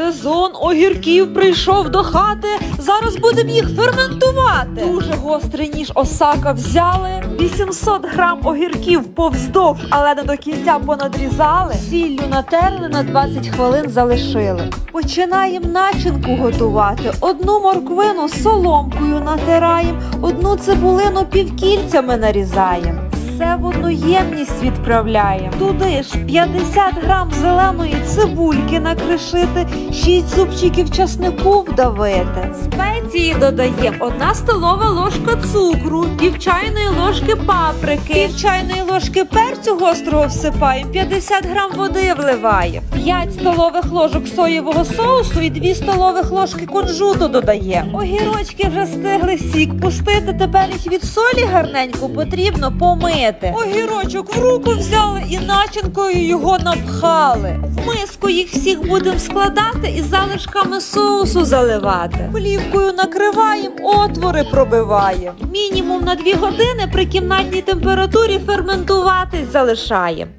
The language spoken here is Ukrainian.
Сезон огірків прийшов до хати. Зараз будемо їх ферментувати. Дуже гострий ніж осака взяли. 800 грам огірків повздовж, але не до кінця понадрізали. Сіллю натерли на 20 хвилин залишили. Починаємо начинку готувати. Одну морквину соломкою натираємо, одну цибулину півкільцями нарізаємо. Все в одну ємність відправляємо. Туди ж 50 грам зеленої цибульки накришити, 6 зубчиків часнику вдавити. Спеції додаємо одна столова ложка цукру, пів чайної ложки паприки, пів чайної ложки перцю гострого всипаємо, 50 грам води вливаємо, 5 столових ложок соєвого соусу і 2 столових ложки кунжуту додаємо. Огірочки вже стигли сік пустити, тепер їх від солі гарненько потрібно помити. Огірочок в руку взяли і начинкою його напхали. В миску їх всіх будемо складати і залишками соусу заливати. Плівкою накриваємо, отвори пробиваємо. Мінімум на 2 години при кімнатній температурі ферментуватись залишаємо.